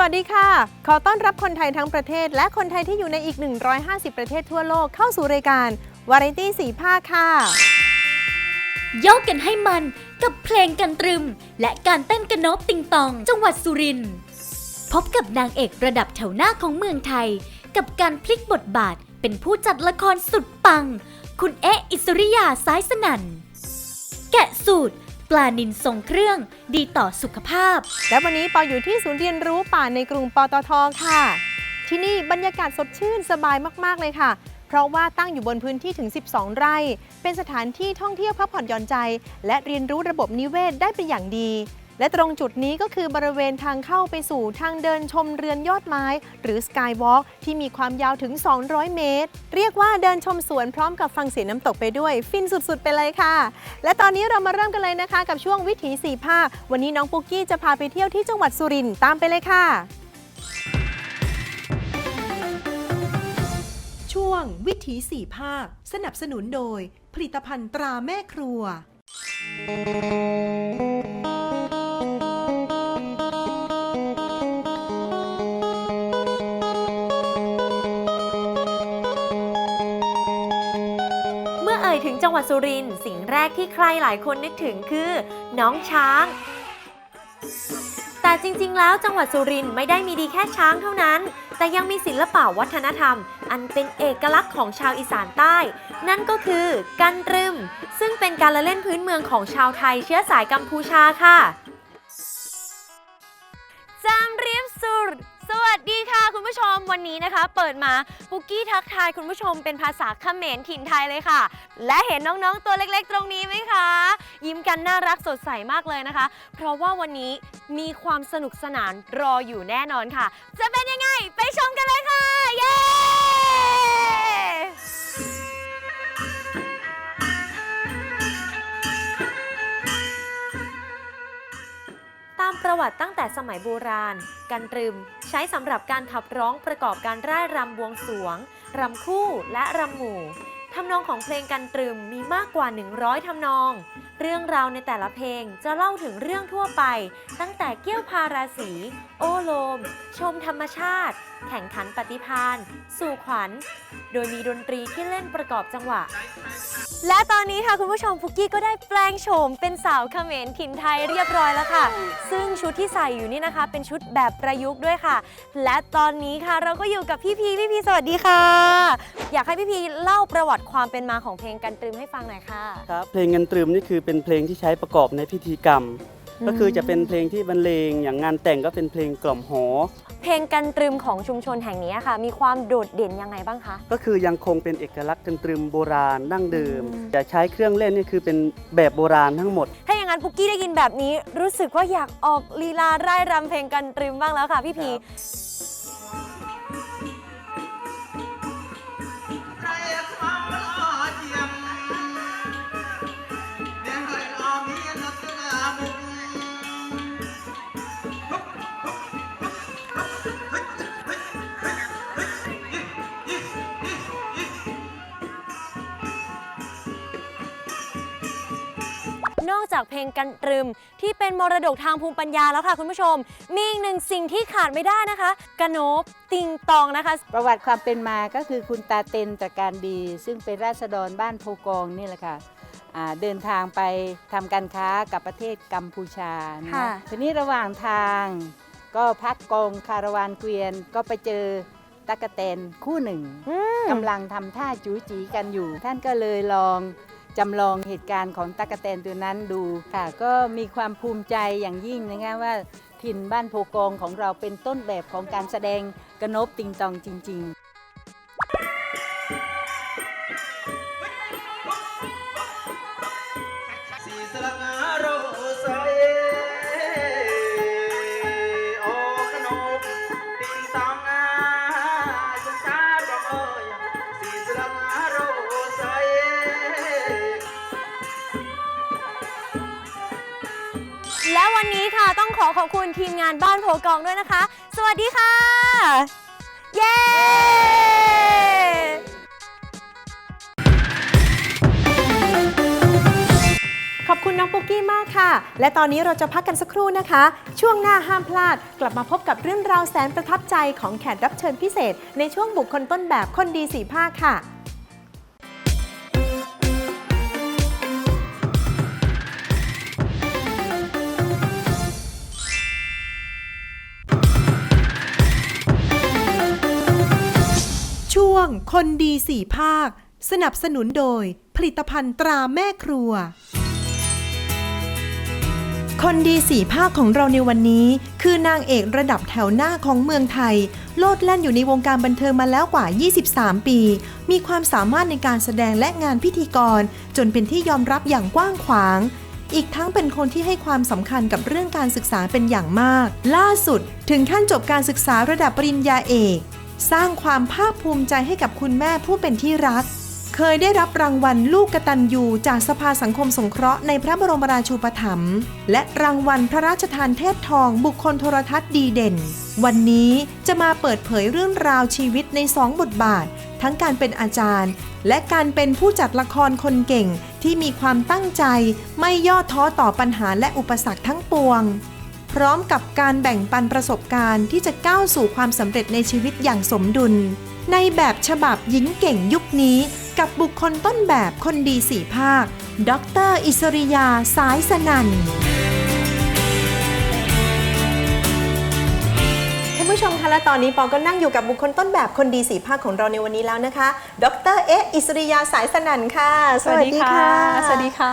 วัสดีค่ะ ขอต้อนรับคนไทยทั้งประเทศ และคนไทยที่อยู่ในอีก 150 ประเทศทั่วโลกเข้าสู่รายการวาไรตี้สีภาค่ะ โยกกันให้มันกับเพลงกันตรึม และการเต้นกระนบติงตอง จังหวัดสุรินทร์พบกับนางเอกระดับแถวหน้าของเมืองไทย กับการพลิกบทบาทเป็นผู้จัดละครสุดปัง คุณเอะอิสริยาซ้ายสนั่น แกะสูตร ปลานินทรงเครื่องดีต่อสุขภาพ และวันนี้ปออยู่ที่ศูนย์เรียนรู้ป่าในกรุงปตทค่ะ ที่นี่บรรยากาศสดชื่นสบายมาก ๆ เลยค่ะ เพราะว่าตั้งอยู่บนพื้นที่ถึง 12 ไร่ เป็นสถานที่ท่องเที่ยวพักผ่อนหย่อนใจ และเรียนรู้ระบบนิเวศได้เป็นอย่างดี และตรงจุดนี้ก็คือบริเวณทางเข้าไปสู่ทางเดินชมเรือนยอดไม้ หรือ Skywalk ที่มีความยาวถึง 200 เมตร เรียกว่าเดินชมสวนพร้อมกับฟังเสียงน้ำตกไปด้วย ฟินสุดๆ ไปเลยค่ะ และตอนนี้เรามาเริ่มกันเลยนะคะ กับช่วงวิถีสีภาค วันนี้น้องปุ๊กกี้จะพาไปเที่ยวที่จังหวัดสุรินทร์ตามไปเลยค่ะ ช่วงวิถีสี่ภาค สนับสนุนโดย ผลิตภัณฑ์ตราแม่ครัวเมื่ อ่ยถึงจังหวัดสุรินทร์สิ่งแรกที่ใครหลายคนนึกถึงคือ น้องช้าง แต่จริงๆ แล้วจังหวัดสุรินทร์ไม่ได้มีดีแค่ช้างเท่านั้น แต่ยังมีศิลปะวัฒนธรรม อันเป็นเอกลักษณ์ของชาวอีสานใต้ นั่นก็คือกันตรึม ซึ่งเป็นการละเล่นพื้นเมืองของชาวไทยเชื้อสายกัมพูชาค่ะจามเรียบสุด สวัสดีค่ะคุณผู้ชมวันนี้นะคะ เปิดมาปุกกี้ทักทายคุณผู้ชมเป็นภาษาเขมรถิ่นไทยเลยค่ะ และเห็นน้องๆตัวเล็กๆ ตรงนี้ไหมคะ ยิ้มกันน่ารักสดใสมากเลยนะคะ เพราะว่าวันนี้มีความสนุกสนานรออยู่แน่นอนค่ะ จะเป็นยังไงไปชมกันเลยค่ะ เย้ตามประวัติตั้ง สมัยโบราณ กันตรึม ใช้สำหรับการขับร้องประกอบการร่ายรำบวงสวงรำคู่และรำหมู่ทำนองของเพลงกันตรึมมีมากกว่า 100 ทำนอง เรื่องราวในแต่ละเพลงจะเล่าถึงเรื่องทั่วไป ตั้งแต่เกี้ยวพาราสี โอโลม ชมธรรมชาติ แข่งขันปฏิพานสู่ขวัญ โดยมีดนตรีที่เล่นประกอบจังหวะ และตอนนี้ค่ะคุณผู้ชมฟุกกี้ก็ได้แปลงโฉมเป็นสาวเขมรถิ่นไทยเรียบร้อยแล้วค่ะ ซึ่งชุดที่ใส่อยู่นี่นะคะ เป็นชุดแบบประยุกต์ด้วยค่ะ และตอนนี้ค่ะเราก็อยู่กับพี่พีพี่พีสวัสดีค่ะ อยากให้พี่พีเล่าประวัติความเป็นมาของเพลงกันตรึมให้ฟังหน่อยค่ะ ครับเพลงเงินตรึมนี่คือเป็นเพลงที่ใช้ประกอบในพิธีกรรม ก็คือจะเป็นเพลงที่บรรเลงอย่างงานแต่งก็เป็นเพลงกล่อมหอ เพลงกันตรึมของชุมชนแห่งนี้ค่ะ มีความโดดเด่นยังไงบ้างคะ ก็คือยังคงเป็นเอกลักษณ์กันตรึมโบราณดั้งเดิมอืมจะใช้เครื่องเล่นนี่คือเป็นแบบโบราณทั้งหมด ถ้าอย่างนั้นปุกกี้ได้ยินแบบนี้ รู้สึกว่าอยากออกลีลาร่ายรำเพลงกันตรึมบ้างแล้วค่ะพี่พี จากเพลงกันตรึม ที่เป็นมรดกทางภูมิปัญญาแล้วค่ะคุณผู้ชม มีอีกหนึ่งสิ่งที่ขาดไม่ได้นะคะกระโนบติงตองนะคะ ประวัติความเป็นมาก็คือคุณตาเต็นตระการดี ซึ่งเป็นราษฎรบ้านโพกองนี่แหละค่ะอ่าเดินทางไปทำการค้ากับประเทศกัมพูชานะค่ะ ทีนี้ระหว่างทางก็พักกองคาราวานเกวียนก็ไปเจอตะกะแตนคู่หนึ่ง อืม กำลังทำท่าจูจีกันอยู่ ท่านก็เลยลอง จำลองเหตุการณ์ของตะกะแตนตัวนั้นดูค่ะ ก็มีความภูมิใจอย่างยิ่งนะคะว่าถิ่นบ้านโพกองของเราเป็นต้นแบบของการแสดงกระนบติงตองจริง ๆ ขอบคุณทีมงานบ้านโพกองด้วยนะคะ สวัสดีค่ะ เย้ขอบคุณน้องปุ๊กกี้มากค่ะ และตอนนี้เราจะพักกันสักครู่นะคะ ช่วงหน้าห้ามพลาด กลับมาพบกับเรื่องราวแสนประทับใจของแขกรับเชิญพิเศษ ในช่วงบุคคลต้นแบบคนดีสีภาคค่ะ คนดีสี่ภาค สนับสนุนโดย ผลิตภัณฑ์ตราแม่ครัว คนดีสี่ภาคของเราในวันนี้ คือนางเอกระดับแถวหน้าของเมืองไทย โลดแล่นอยู่ในวงการบันเทิงมาแล้วกว่า 23 ปี มีความสามารถในการแสดงและงานพิธีกร จนเป็นที่ยอมรับอย่างกว้างขวางอีกทั้งเป็นคนที่ให้ความสำคัญกับเรื่องการศึกษาเป็นอย่างมาก ล่าสุด ถึงขั้นจบการศึกษาระดับปริญญาเอก สร้างความภาคภูมิใจให้กับคุณแม่ผู้เป็นที่รัก เคยได้รับรางวัลลูกกตัญญูจากสภาสังคมสงเคราะห์ในพระบรมราชูปถัมภ์และรางวัลพระราชทานเทพทองบุคคลโทรทัศน์ดีเด่น วันนี้จะมาเปิดเผยเรื่องราวชีวิตในสองบทบาท ทั้งการเป็นอาจารย์ และการเป็นผู้จัดละครคนเก่งที่มีความตั้งใจไม่ย่อท้อต่อปัญหาและอุปสรรคทั้งปวง พร้อมกับการแบ่งปันประสบการณ์ที่จะก้าวสู่ความสำเร็จในชีวิตอย่างสมดุล ในแบบฉบับหญิงเก่งยุคนี้ กับบุคคลต้นแบบคนดีสี่ภาค ดร อิสริยา สายสนัน่น ผู้ชมคะและตอนนี้ปอก็นั่งอยู่กับบุคคลต้นแบบคนดีสีภาคของเราในวันนี้แล้วนะคะ ดรเอะอิสริยาสายสนันค่ะ สวัสดีค่ะ สวัสดีค่ะ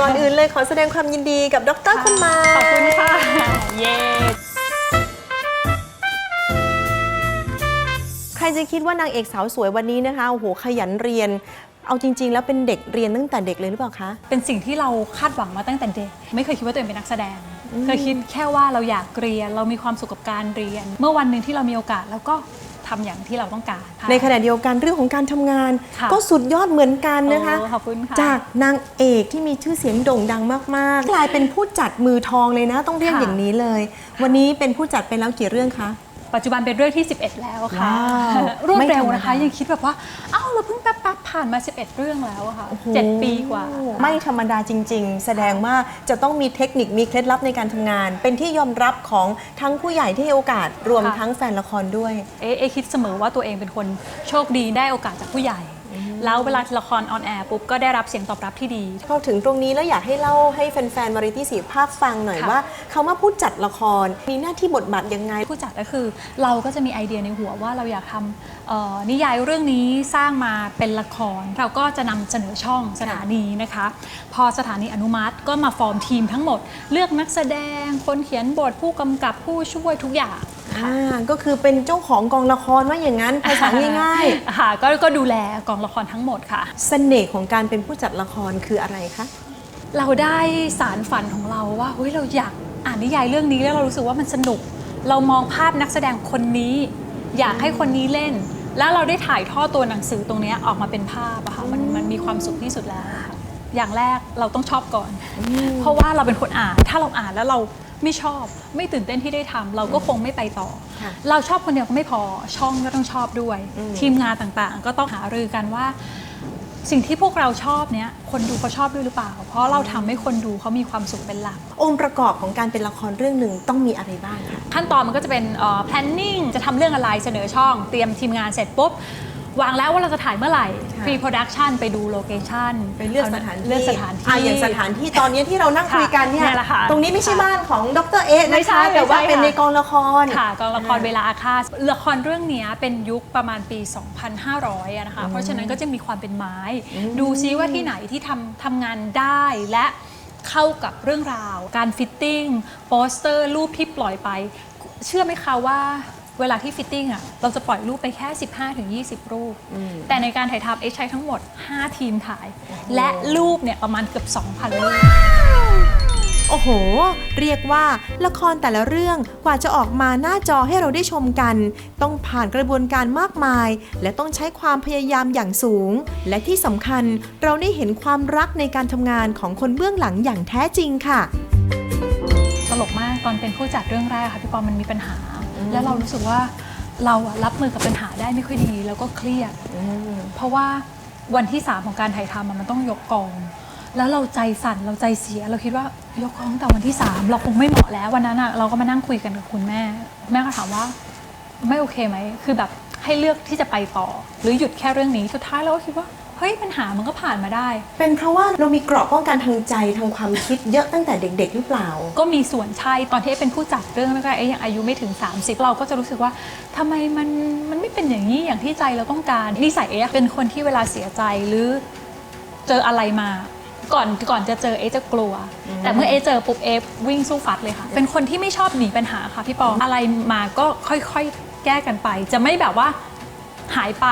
ก่อนอื่นเลยขอแสดงความยินดีกับดรคุณมาขอบคุณค่ะ เย้ใครจะคิดว่านางเอกสาวสวยวันนี้นะคะ โอ้โห ขยันเรียน เอาจริง ๆ แล้วเป็นเด็กเรียนตั้งแต่เด็กเลยหรือเปล่าคะ เป็นสิ่งที่เราคาดหวังมาตั้งแต่เด็ก ไม่เคยคิดว่าตัวเองเป็นนักแสดงเคยคิดแค่ว่าเราอยากเรียน เรามีความสุขกับการเรียน เมื่อวันหนึ่งที่เรามีโอกาสเราก็ทำอย่างที่เราต้องการค่ะ ในขณะเดียวกันเรื่องของการทำงาน ค่ะก็สุดยอดเหมือนกันนะคะ โอ้ขอบคุณค่ะจากนางเอกที่มีชื่อเสียงโด่งดังมาก ๆ กลายเป็นผู้จัดมือทองเลยนะ ต้องเรียกค่ะ อย่างนี้เลย วันนี้เป็นผู้จัดไปแล้วกี่เรื่องคะ ปัจจุบันเป็นเรื่องที่ 11 แล้วค่ะว้าวรวดไม่เร็วธรรมดานนะคะยังคิดแบบว่า เอ้าเราเพิ่งแป๊บๆผ่านมา 11 เรื่องแล้วอะค่ะเจ็ดปีกว่า ไม่ธรรมดาจริง ๆ แสดงว่าจะต้องมีเทคนิคมีเคล็ดลับในการทำงาน เป็นที่ยอมรับของทั้งผู้ใหญ่ที่ให้โอกาสรวมค่ะ ทั้งแฟนละครด้วย เอ๊ะเอ๊ะคิดเสมอว่าตัวเองเป็นคนโชคดีได้โอกาสจากผู้ใหญ่ แล้วเวลาละครออนแอร์ปุ๊บก็ได้รับเสียงตอบรับที่ดี พอถึงตรงนี้แล้วอยากให้เล่าให้แฟนๆวาไรตี้สีภาพฟังหน่อยค่ะว่าคำว่าผู้จัดละครมีหน้าที่บทบาทยังไง ผู้จัดก็คือ เราก็จะมีไอเดียในหัวว่าเราอยากทำเอ่อนิยายเรื่องนี้สร้างมาเป็นละคร เราก็จะนำเสนอช่องสถานีนะคะ พอสถานีอนุมัติก็มาฟอร์มทีมทั้งหมด เลือกนักแสดงคนเขียนบทผู้กำกับผู้ช่วยทุกอย่าง อ่าก็คือเป็นเจ้าของกองละครว่าอย่างนั้นภาษาง่ายค่ะก็ก็ดูแลกองละครทั้งหมดค่ะ ๆ เสน่ห์ของการเป็นผู้จัดละครคืออะไรคะ เราได้สารฝันของเราว่าเฮ้ยเราอยากอ่านนิยายเรื่องนี้แล้วเรารู้สึกว่ามันสนุก เรามองภาพนักแสดงคนนี้ อยากให้คนนี้เล่น แล้วเราได้ถ่ายทอดตัวหนังสือตรงเนี้ยออกมาเป็นภาพอะค่ะมันมันมีความสุขที่สุดแล้วอะค่ะอย่างแรกเราต้องชอบก่อน เพราะว่าเราเป็นคนอ่านถ้าเราอ่านแล้วเรา ไม่ชอบไม่ตื่นเต้นที่ได้ทำเราก็คงไม่ไปต่อ ค่ะเราชอบคนเดียวก็ไม่พอช่องก็ต้องชอบด้วยทีมงานต่างๆ ก็ต้องหารือกันว่า สิ่งที่พวกเราชอบเนี้ยคนดูเขาชอบด้วยหรือเปล่า เพราะเราทำให้คนดูเขามีความสุขเป็นหลัก องค์ประกอบของการเป็นละครเรื่องหนึ่งต้องมีอะไรบ้างคะ ขั้นตอนมันก็จะเป็นเอ่อ planning จะทำเรื่องอะไรเสนอช่อง เตรียมทีมงานเสร็จปุ๊บ วางแล้วว่าเราจะถ่ายเมื่อไหร่ค่ะ pre production ไปดูโลเคชั่นไปเลือกสถานที่เลือกสถานที่อะอย่างสถานที่ตอนนี้ที่เรานั่งคุยกันเนี่ยค่ะเนี่ยแหละค่ะตรงนี้ไม่ใช่บ้านของดรเอ๊ะไม่นะใช่คะ แต่ว่าไม่ใช่เป็นค่ะในกองละคร ค่ะกองละครอ่าเวลาอาฆาตละครเรื่องเนี้ยเป็นยุคประมาณปี 2,500อะนะคะ เพราะฉะนั้นก็จะมีความเป็นไม้ ดูซิว่าที่ไหนที่ทำทำงานได้และเข้ากับเรื่องราว การฟิตติ้งโปสเตอร์รูปที่ปล่อยไป เชื่อไหมคะว่า เวลาที่ฟิตติ้งอะเราจะปล่อยรูปไปแค่ 15-20 รูป แต่ในการถ่ายทำเอใช้ทั้งหมด 5 ทีมถ่าย และรูปเนี่ยประมาณเกือบ 2,000 รูป โอ้โห เรียกว่าละครแต่ละเรื่องกว่าจะออกมาหน้าจอให้เราได้ชมกัน ต้องผ่านกระบวนการมากมาย และต้องใช้ความพยายามอย่างสูง และที่สำคัญเราได้เห็นความรักในการทำงานของคนเบื้องหลังอย่างแท้จริงค่ะ ตลกมากตอนเป็นผู้จัดเรื่องแรกค่ะพี่ปอมมันมีปัญหา แล้วเรารู้สึกว่าเราอะรับมือกับปัญหาได้ไม่ค่อยดี แล้วก็เครียด เพราะว่าวันที่3ของการถ่ายทำอะมันต้องยกกอง แล้วเราใจสั่นเราใจเสีย เราคิดว่ายกกองตั้งแต่วันที่3เราคงไม่เหมาะแล้ววันนั้นอะเราก็มานั่งคุยกันกับคุณแม่ แม่ก็ถามว่าไม่โอเคไหมคือแบบให้เลือกที่จะไปต่อ หรือหยุดแค่เรื่องนี้สุดท้ายเราก็คิดว่า เฮ้ยปัญหามันก็ผ่านมาได้ เป็นเพราะว่าเรามีเกราะป้องกันทางใจทางความคิดเยอะตั้งแต่เด็ก ๆ หรือเปล่า ก็มีส่วนใช่ตอนที่เอ๊ะเป็นผู้จัดเรื่องแรกๆเอ๊ะยังอายุไม่ถึง 30 เราก็จะรู้สึกว่าทำไมมันมันไม่เป็นอย่างนี้อย่างที่ใจเราต้องการนิสัยเอ๊ะเป็นคนที่เวลาเสียใจหรือเจออะไรมา ก่อนก่อนจะเจอเอ๊ะจะกลัว แต่เมื่อเอ๊ะเจอปุ๊บเอ๊ะวิ่งสู้ฟัดเลยค่ะ เป็นคนที่ไม่ชอบหนีปัญหาค่ะพี่ปออะไรมาก็ค่อยๆแก้กันไป จะไม่แบบว่าหายไป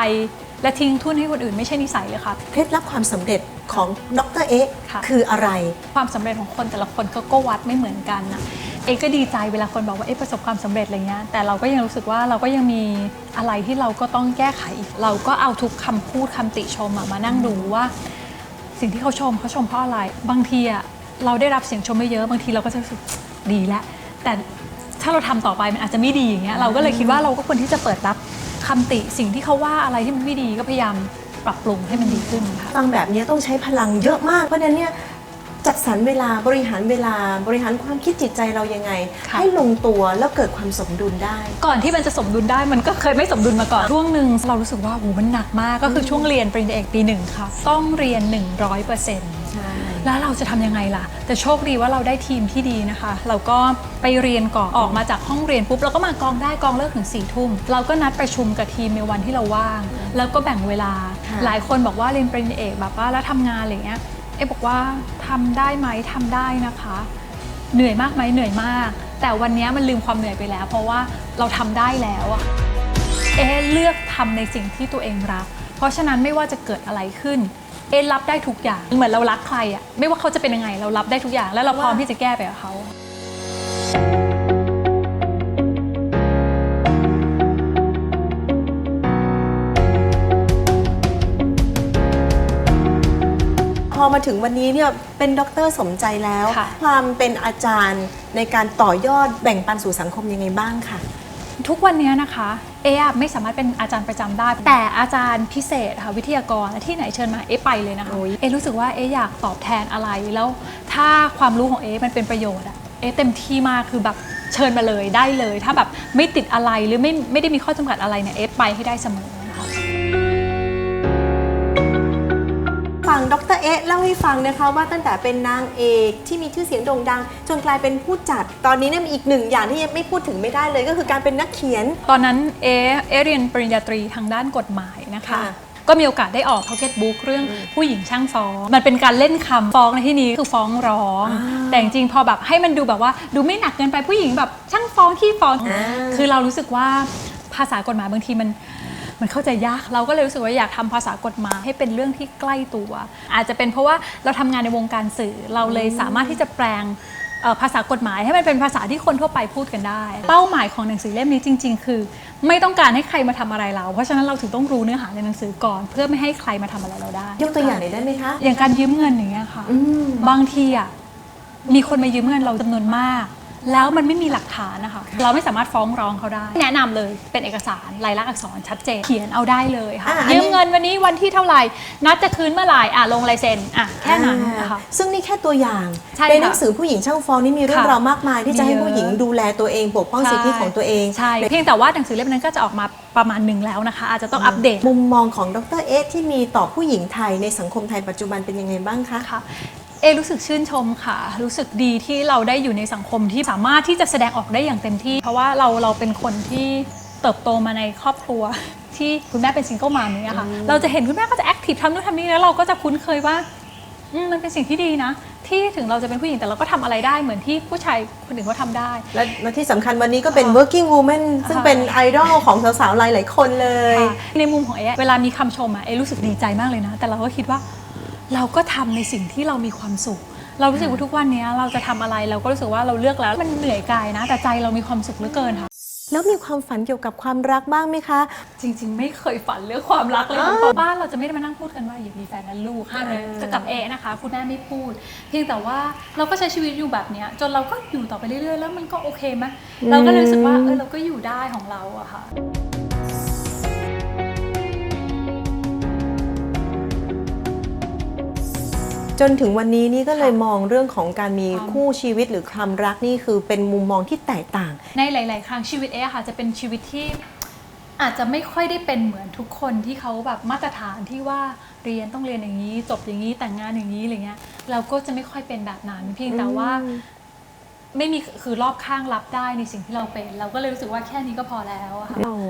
และทิ้งทุนให้คนอื่นไม่ใช่นิสัยเลยค่ะ เคล็ดลับความสำเร็จของดรเอ๊ะค่ะ คืออะไร ความสำเร็จของคนแต่ละคนก็ก็วัดไม่เหมือนกันนะเอกก็ดีใจเวลาคนบอกว่าเอ๊ะประสบความสำเร็จอะไรเงี้ยแต่เราก็ยังรู้สึกว่าเราก็ยังมีอะไรที่เราก็ต้องแก้ไขอีกเราก็เอาทุกคำพูดคำติชมอะมานั่งดูว่า สิ่งที่เขาชมเขาชมเพราะอะไร บางทีอะเราได้รับเสียงชมไม่เยอะบางทีเราก็จะรู้สึกดีแล้วแต่ถ้าเราทำต่อไปมันอาจจะไม่ดีอย่างเงี้ยเราก็เลยคิดว่าเราก็ควรที่จะเปิดรับ คำติสิ่งที่เขาว่าอะไรที่มันไม่ดีก็พยายามปรับปรุงให้มันดีขึ้นค่ะ ฟังแบบนี้ต้องใช้พลังเยอะมาก เพราะฉะนั้นเนี่ยจัดสรรเวลาบริหารเวลาบริหารความคิดจิตใจเรายังไง ค่ะ ให้ลงตัวแล้วเกิดความสมดุลได้ ก่อนที่มันจะสมดุลได้มันก็เคยไม่สมดุลมาก่อน ช่วงหนึ่งเรารู้สึกว่าโหมันหนักมากก็คือช่วงเรียนปริญญาเอกปีหนึ่งค่ะ ต้องเรียน 100% แล้วเราจะทำยังไงล่ะ แต่โชคดีว่าเราได้ทีมที่ดีนะคะ เราก็ไปเรียนก่อนออกมาจากห้องเรียนปุ๊บเราก็มากองได้กองเลิกถึง4ี่ทุ่มเราก็นัดประชุมกับทีมในวันที่เราว่าง แล้วก็แบ่งเวลาค่ะหลายคนบอกว่าเรียนปริญญาเอกแบบว่าแล้วทำงานอะไรเงี้ยเอ๊ะบอกว่าทำได้ไหมทำได้นะคะ เหนื่อยมากไหมเหนื่อยมาก แต่วันนี้มันลืมความเหนื่อยไปแล้ว เพราะว่าเราทำได้แล้วอะเอะเลือกทำในสิ่งที่ตัวเองรัก เพราะฉะนั้นไม่ว่าจะเกิดอะไรขึ้น เอะรับได้ทุกอย่าง เหมือนเรารักใครอะไม่ว่าเขาจะเป็นยังไง เรารับได้ทุกอย่าง แล้วเราพร้อมที่จะแก้ไปกับเขา พอมาถึงวันนี้เนี่ยเป็นด็อกเตอร์สมใจแล้ว ค่ะ ความเป็นอาจารย์ในการต่อยอดแบ่งปันสู่สังคมยังไงบ้างค่ะ ทุกวันนี้นะคะ เอะไม่สามารถเป็นอาจารย์ประจำได้ แต่อาจารย์พิเศษค่ะวิทยากรที่ไหนเชิญมาเอะไปเลยนะคะโอ้ยเอะรู้สึกว่าเอะอยากตอบแทนอะไรแล้ว ถ้าความรู้ของเอะมันเป็นประโยชน์อะเอะเต็มที่มากคือแบบเชิญมาเลยได้เลย ถ้าแบบไม่ติดอะไรหรือไม่ไม่ได้มีข้อจำกัดอะไรเนี่ยเอะไปให้ได้เสมอ นะคะฟังดรเอ๊ะเล่าให้ฟังนะคะว่าตั้งแต่เป็นนางเอกที่มีชื่อเสียงโด่งดัง จนกลายเป็นผู้จัด ตอนนี้เนี่ยมีอีกหนึ่งอย่างที่ยังไม่พูดถึงไม่ได้เลย ก็คือการเป็นนักเขียน ตอนนั้นเอะเอะเรียนปริญญาตรีทางด้านกฎหมายนะคะค่ะก็มีโอกาสได้ออก Pocket Book เรื่องผู้หญิงช่างฟ้อง มันเป็นการเล่นคำฟ้องในที่นี้คือฟ้องร้อง แต่จริงๆพอแบบให้มันดูแบบว่าดูไม่หนักเกินไปผู้หญิงแบบช่างฟ้องที่ฟ้องอ่าคือเรารู้สึกว่าภาษากฎหมายบางทีมัน มันเข้าใจยากเราก็เลยรู้สึกว่าอยากทำภาษากฎหมายให้เป็นเรื่องที่ใกล้ตัว อาจจะเป็นเพราะว่าเราทำงานในวงการสื่อเราเลยสามารถที่จะแปลงเอ่อภาษากฎหมายให้มันเป็นภาษาที่คนทั่วไปพูดกันได้ เป้าหมายของหนังสือเล่มนี้จริง ๆ คือ ไม่ต้องการให้ใครมาทำอะไรเรา เพราะฉะนั้นเราถึงต้องรู้เนื้อหาในหนังสือก่อน เพื่อไม่ให้ใครมาทำอะไรเราได้ ยกตัวอย่างหน่อยได้ไหมคะอย่างการยืมเงินอย่างเงี้ยค่ะอืมบางทีอะมีคนมายืมเงินเราจำนวนมาก แล้วมันไม่มีหลักฐานนะคะเราไม่สามารถฟ้องร้องเขาได้ แนะนำเลยเป็นเอกสารลายลักษณ์อักษรชัดเจนเขียนเอาได้เลยค่ะอะอันนี้ ยืมเงินวันนี้วันที่เท่าไหร่นัดจะคืนเมื่อไหร่อะลงลายเซ็นอะแค่นั้นนะคะ อ่าซึ่งนี่แค่ตัวอย่างใช่ในค่ะหนังสือผู้หญิงช่างฟ้องนี่มีเรื่องค่ะราวมากมาย ที่จะให้มีเยอะ ผู้หญิงดูแลตัวเองปกป้องสิทธิของตัวเองใช่เพียงแต่ว่าหนังสือเล่มนั้นก็จะออกมาประมาณหนึ่งแล้วนะคะ อาจจะต้องอัปเดต มุมมองของดรเอะที่มีต่อผู้หญิงไทยในสังคมไทยปัจจุบันเป็นยังไงบ้างคะ ค่ะ เอรู้สึกชื่นชมค่ะ รู้สึกดีที่เราได้อยู่ในสังคมที่สามารถที่จะแสดงออกได้อย่างเต็มที่ เพราะว่าเราเราเป็นคนที่เติบโตมาในครอบครัว ที่คุณแม่เป็นซิงเกิลมามเนี่ยค่ะเราจะเห็นคุณแม่ก็จะแอคทีฟทำนู่นทำนี่แล้วเราก็จะคุ้นเคยว่าอืมมันเป็นสิ่งที่ดีนะ ที่ถึงเราจะเป็นผู้หญิงแต่เราก็ทำอะไรได้เหมือนที่ผู้ชายคนอื่นเขาทำได้ และและที่สำคัญวันนี้ก็เป็นค่ะ working woman ซึ่งค่ะเป็นไอดอลของสาวๆหลายๆคนเลย ค่ะในมุมของเอะเวลามีคำชมอะเอะรู้สึกดีใจมากเลยนะ แต่เราก็คิดว่า เราก็ทำในสิ่งที่เรามีความสุข เรารู้สึกว่าทุกวันนี้เราจะทำอะไรเราก็รู้สึกว่าเราเลือกแล้วมันเหนื่อยกายนะ แต่ใจเรามีความสุขเหลือเกินค่ะ แล้วมีความฝันเกี่ยวกับความรักบ้างไหมคะ จริง ๆ ไม่เคยฝันเรื่องความรักเลยเพราะบ้านเราจะไม่ได้มานั่งพูดกันว่าอย่ามีแฟนนะลูกห้ามเลยจะกับเอะนะคะ คุณแม่ไม่พูด เพียงแต่ว่าเราก็ใช้ชีวิตอยู่แบบเนี้ยจนเราก็อยู่ต่อไปเรื่อยๆ แล้วมันก็โอเคไหมเราก็เลยรู้สึกว่าเออเราก็อยู่ได้ของเราอะค่ะ จนถึงวันนี้นี่ก็เลยมองเรื่องของการมีความคู่ชีวิตหรือความรักนี่คือเป็นมุมมองที่แตกต่าง ในหลาย ๆ ครั้งชีวิตเอะค่ะจะเป็นชีวิตที่อาจจะไม่ค่อยได้เป็นเหมือนทุกคนที่เขาแบบมาตรฐานที่ว่าเรียนต้องเรียนอย่างนี้ จบอย่างนี้แต่งงานอย่างนี้อะไรเงี้ยเราก็จะไม่ค่อยเป็นแบบนั้นเพียงแต่ว่าไม่มีคือรอบข้างรับได้ในสิ่งที่เราเป็น เราก็เลยรู้สึกว่าแค่นี้ก็พอแล้วอะค่ะโอ้โห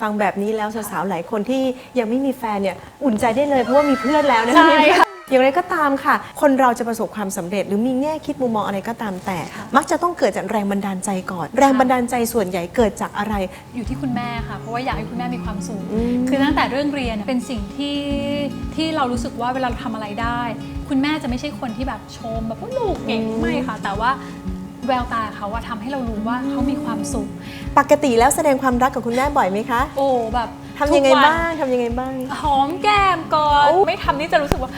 ฟังแบบนี้แล้วสาวๆหลายคนที่ยังไม่มีแฟนเนี่ยอุ่นใจได้เลยเพราะว่ามีเพื่อนแล้วนะใช่ค่ะ อย่างไรก็ตามค่ะ คนเราจะประสบความสำเร็จ หรือมีแง่คิดมุมมองอะไรก็ตามแต่ มักจะต้องเกิดจากแรงบันดาลใจก่อน แรงบันดาลใจส่วนใหญ่เกิดจากอะไร อยู่ที่คุณแม่ค่ะ เพราะว่าอยากให้คุณแม่มีความสุขอืมคือตั้งแต่เรื่องเรียนเนี่ยเป็นสิ่งที่ที่เรารู้สึกว่าเวลาเราทำอะไรได้ คุณแม่จะไม่ใช่คนที่แบบชมแบบว่าลูกเก่งไม่ค่ะ แต่ว่าแววตาเขาอะทำให้เรารู้ว่าเขามีความสุข ปกติแล้วแสดงความรักกับคุณแม่บ่อยไหมคะ โอ้แบบทำยังไงทุกวันบ้างทำยังไงบ้าง หอมแก้มก่อนโอ้ไม่ทำนี่จะรู้สึกว่า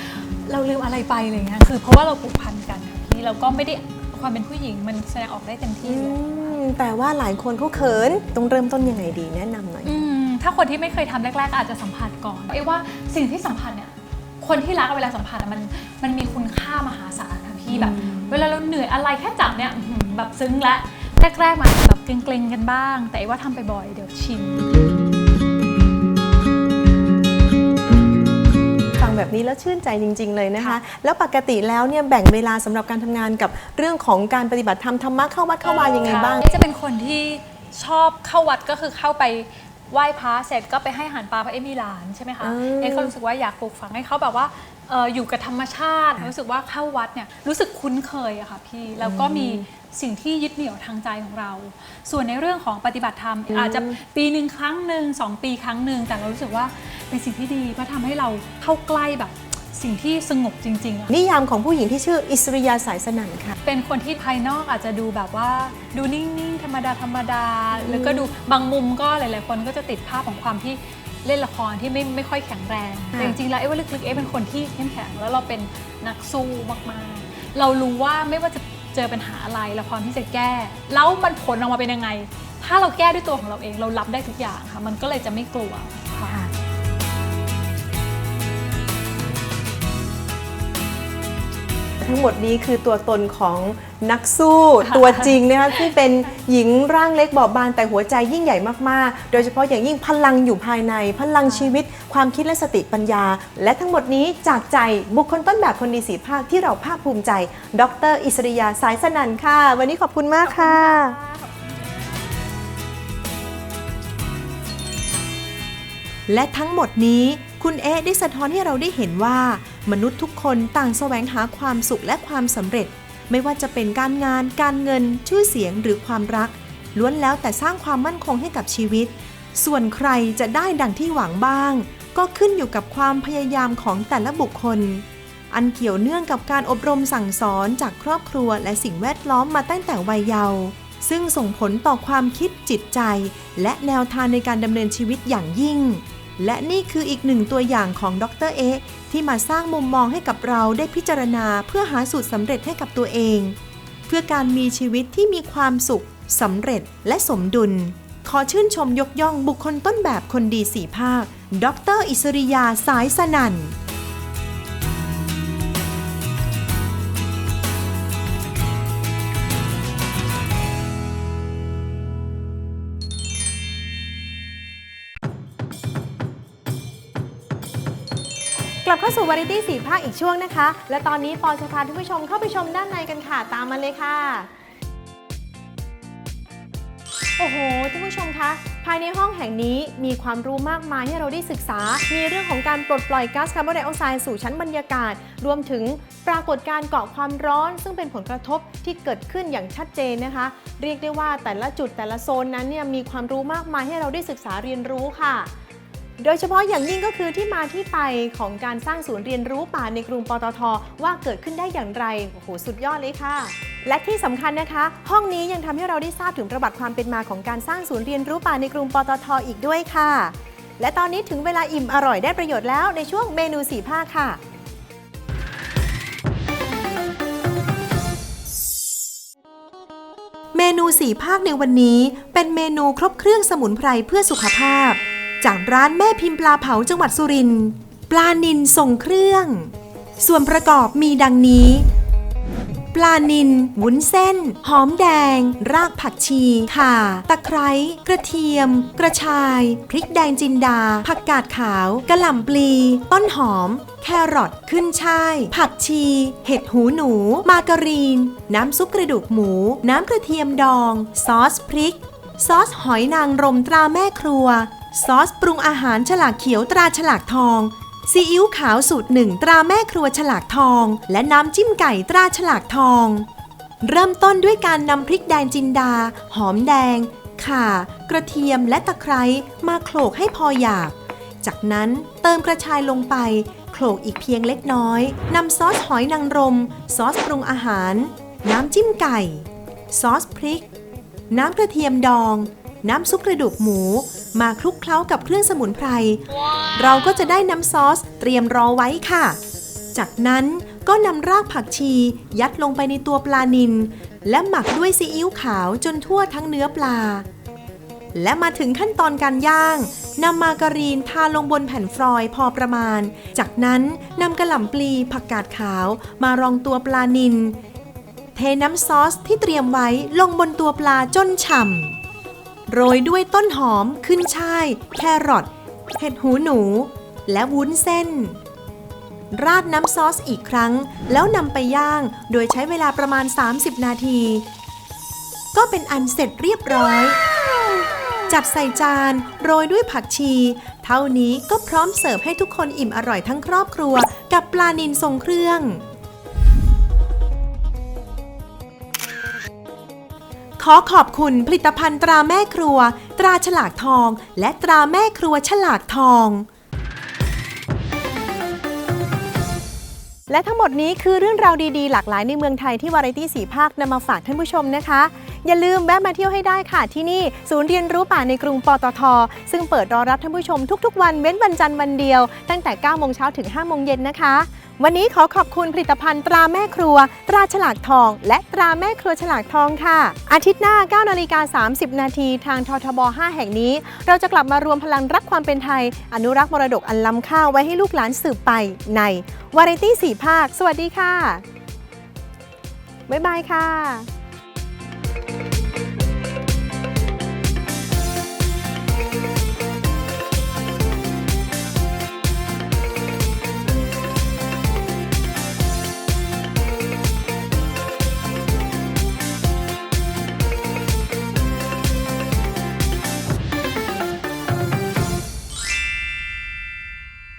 เราลืมอะไรไปอะไรเงี้ยคือเพราะว่าเราผูกพันกันค่ะพี่เราก็ไม่ได้ความเป็นผู้หญิงมันแสดงออกได้เต็มที่อืเลยมแต่ว่าหลายคนเขาเขินต้องเริ่มต้นยังไงดีแนะนำหน่อย อืมถ้าคนที่ไม่เคยทำแรกๆก็อาจจะสัมผัสก่อนไอ้ว่าสิ่งที่สัมผัสเนี่ยคนที่รักอะเวลาสัมผัสอะมันมันมีคุณค่ามหาศาลค่ะพี่แบบ เวลาเราเหนื่อยอะไรแค่จับเนี่ยอื้อหือแบบซึ้งและแรกๆมาแบบเกรงๆกันบ้าง แต่ไอ้ว่าทำไปบ่อยเดี๋ยวชิน แบบนี้แล้วชื่นใจจริง ๆ เลยนะคะ แล้วปกติแล้วเนี่ยแบ่งเวลาสำหรับการทำงานกับเรื่องของการปฏิบัติธรรมธรรมะเข้าวัดเข้าวายังไงบ้างเอ๊ะจะเป็นคนที่ชอบเข้าวัดก็คือเข้าไปไหว้พระเสร็จก็ไปให้อาหารปลาเพราะเอ๊ะมีหลานใช่ไหมคะอืม เอ๊ะก็รู้สึกว่าอยากปลูกฝังให้เขาแบบว่าเอ่ออยู่กับธรรมชาติ รู้สึกว่าเข้าวัดเนี่ยรู้สึกคุ้นเคยอะค่ะพี่แล้วก็มี สิ่งที่ยึดเหนี่ยวทางใจของเรา ส่วนในเรื่องของปฏิบัติธรรม อาจจะปีหนึ่งครั้งหนึ่งสองปีครั้งหนึ่งแต่เรารู้สึกว่าเป็นสิ่งที่ดีเพราะทำให้เราเข้าใกล้แบบสิ่งที่สงบจริงๆอะนิยามของผู้หญิงที่ชื่ออิสริยาสายสนั่นค่ะ เป็นคนที่ภายนอกอาจจะดูแบบว่า ดูนิ่งๆ ธรรมดาธรรมดาแล้วก็ดูบางมุมก็หลายๆ คนก็จะติดภาพของความที่เล่นละครที่ไม่ไม่ค่อยแข็งแรง แต่จริงๆ แล้วเอ๊ะว่าลึกๆ เอ๊ะเป็นคนที่เข้มแข็งแล้วเราเป็นนักสู้มากๆ เรารู้ว่าไม่ว่าจะ เจอปัญหาอะไรเราพร้อมที่จะแก้ แล้วมันผลออกมาเป็นยังไง ถ้าเราแก้ด้วยตัวของเราเองเรารับได้ทุกอย่างค่ะ มันก็เลยจะไม่กลัวค่ะ ทั้งหมดนี้คือตัวตนของนักสู้ตัวจริงนะคะที่เป็นหญิงร่างเล็กบอบบางแต่หัวใจยิ่งใหญ่มากๆ โดยเฉพาะอย่างยิ่งพลังอยู่ภายใน พลังชีวิต ความคิดและสติปัญญา และทั้งหมดนี้จากใจบุคคลต้นแบบคนดีสีภาคที่เราภาคภูมิใจ ดร อิสริยาสายสนันค่ะ วันนี้ขอบคุณมากค่ะและทั้งหมดนี้ คุณเอ๊ได้สะท้อนให้เราได้เห็นว่า มนุษย์ทุกคนต่างแสวงหาความสุขและความสำเร็จ ไม่ว่าจะเป็นการงาน การเงิน ชื่อเสียงหรือความรัก ล้วนแล้วแต่สร้างความมั่นคงให้กับชีวิต ส่วนใครจะได้ดังที่หวังบ้าง ก็ขึ้นอยู่กับความพยายามของแต่ละบุคคล อันเกี่ยวเนื่องกับการอบรมสั่งสอนจากครอบครัวและสิ่งแวดล้อมมาตั้งแต่วัยเยาว์ซึ่งส่งผลต่อความคิดจิตใจ และแนวทางในการดำเนินชีวิตอย่างยิ่ง และนี่คืออีกหนึ่งตัวอย่างของดรเอที่มาสร้างมุมมองให้กับเราได้พิจารณาเพื่อหาสูตรสำเร็จให้กับตัวเอง เพื่อการมีชีวิตที่มีความสุขสำเร็จและสมดุล ขอชื่นชมยกย่องบุคคลต้นแบบคนดีสีภาค ดร อิสริยาสายสนัน่น เข้าสู่วาไรตี้สีภาคอีกช่วงนะคะ และตอนนี้ปอนจะพาท่านผู้ชมเข้าไปชมด้านในกันค่ะ ตามมาเลยค่ะ โอ้โหท่านผู้ชมคะภายในห้องแห่งนี้มีความรู้มากมายให้เราได้ศึกษา มีเรื่องของการปลดปล่อยก๊าซคาร์บอนไดออกไซด์สู่ชั้นบรรยากาศ รวมถึงปรากฏการณ์เกาะความร้อน ซึ่งเป็นผลกระทบที่เกิดขึ้นอย่างชัดเจนนะคะ เรียกได้ว่าแต่ละจุดแต่ละโซนนั้นเนี่ยมีความรู้มากมายให้เราได้ศึกษาเรียนรู้ค่ะ โดยเฉพาะอย่างยิ่งก็คือที่มาที่ไปของการสร้างศูนย์เรียนรู้ป่าในกรุงปตท ว่าเกิดขึ้นได้อย่างไร โอ้โห สุดยอดเลยค่ะ และที่สำคัญนะคะ ห้องนี้ยังทำให้เราได้ทราบถึงประวัติความเป็นมาของการสร้างศูนย์เรียนรู้ป่าในกรุงปตท อีกด้วยค่ะ และตอนนี้ถึงเวลาอิ่มอร่อยได้ประโยชน์แล้วในช่วงเมนูสีภาคค่ะเมนูสีภาคในวันนี้เป็นเมนูครบเครื่องสมุนไพรเพื่อสุขภาพ จากร้านแม่พิมพ์ปลาเผาจังหวัดสุรินทร์ปลานินทรงเครื่อง ส่วนประกอบมีดังนี้ ปลานินวุ้นเส้น หอมแดง รากผักชี ข่า ตะไคร้ กระเทียม กระชาย พริกแดงจินดา ผักกาดขาว กระหล่ำปลี ต้นหอม แครอท ขึ้นช่าย ผักชี เห็ดหูหนู มาการีน น้ำซุปกระดูกหมู น้ำกระเทียมดอง ซอสพริกซอสหอยนางรมตราแม่ครัว ซอสปรุงอาหารฉลากเขียวตราฉลากทองซีอิ๊วขาวสูตรหนึ่งตราแม่ครัวฉลากทอง และน้ำจิ้มไก่ตราฉลากทอง เริ่มต้นด้วยการนำพริกแดงจินดา หอมแดง ข่า กระเทียมและตะไคร้มาโขลกให้พอหยาบ จากนั้นเติมกระชายลงไปโขลกอีกเพียงเล็กน้อยนำซอสหอยนางรม ซอสปรุงอาหาร น้ำจิ้มไก่ ซอสพริก น้ำกระเทียมดอง น้ำซุปกระดูกหมู มาคลุกเคล้ากับเครื่องสมุนไพร เราก็จะได้น้ำซอสเตรียมรอไว้ค่ะ จากนั้นก็นำรากผักชียัดลงไปในตัวปลานิลและหมักด้วยซีอิ๊วขาวจนทั่วทั้งเนื้อปลา และมาถึงขั้นตอนการย่างนำมาการีนทาลงบนแผ่นฟรอยล์พอประมาณ จากนั้นนำกระหล่ำปลีผักกาดขาวมารองตัวปลานิลเทน้ำซอสที่เตรียมไว้ลงบนตัวปลาจนฉ่ำ โรยด้วยต้นหอมขึ้นช่าย แครอทเห็ดหูหนู และวุ้นเส้น ราดน้ำซอสอีกครั้ง แล้วนำไปย่างโดยใช้เวลาประมาณ 30 นาที ก็เป็นอันเสร็จเรียบร้อย จัดใส่จานโรยด้วยผักชี เท่านี้ก็พร้อมเสิร์ฟให้ทุกคนอิ่มอร่อยทั้งครอบครัว กับปลานินทรงเครื่อง ขอขอบคุณผลิตภัณฑ์ตราแม่ครัว ตราฉลากทอง และตราแม่ครัวฉลากทอง และทั้งหมดนี้คือเรื่องราวดีๆ หลากหลายในเมืองไทยที่วาไรตี้สีภาคนำมาฝากท่านผู้ชมนะคะ อย่าลืมแวะมาเที่ยวให้ได้ค่ะที่นี่ ศูนย์เรียนรู้ป่าในกรุงปตท ซึ่งเปิดรอรับท่านผู้ชมทุกๆ วันเว้นวันจันทร์วันเดียว ตั้งแต่9โมงเช้าถึง5โมงเย็นนะคะ วันนี้ขอขอบคุณผลิตภัณฑ์ตราแม่ครัว ตราฉลากทอง และตราแม่ครัวฉลากทองค่ะ อาทิตย์หน้า9นาฬิกา30 นาทีทางททบ 5 แห่งนี้ เราจะกลับมารวมพลังรักความเป็นไทย อนุรักษ์มรดกอันล้ำค่าไว้ให้ลูกหลานสืบไปในวาไรตี้สี่ภาค สวัสดีค่ะ บ๊ายบายค่ะ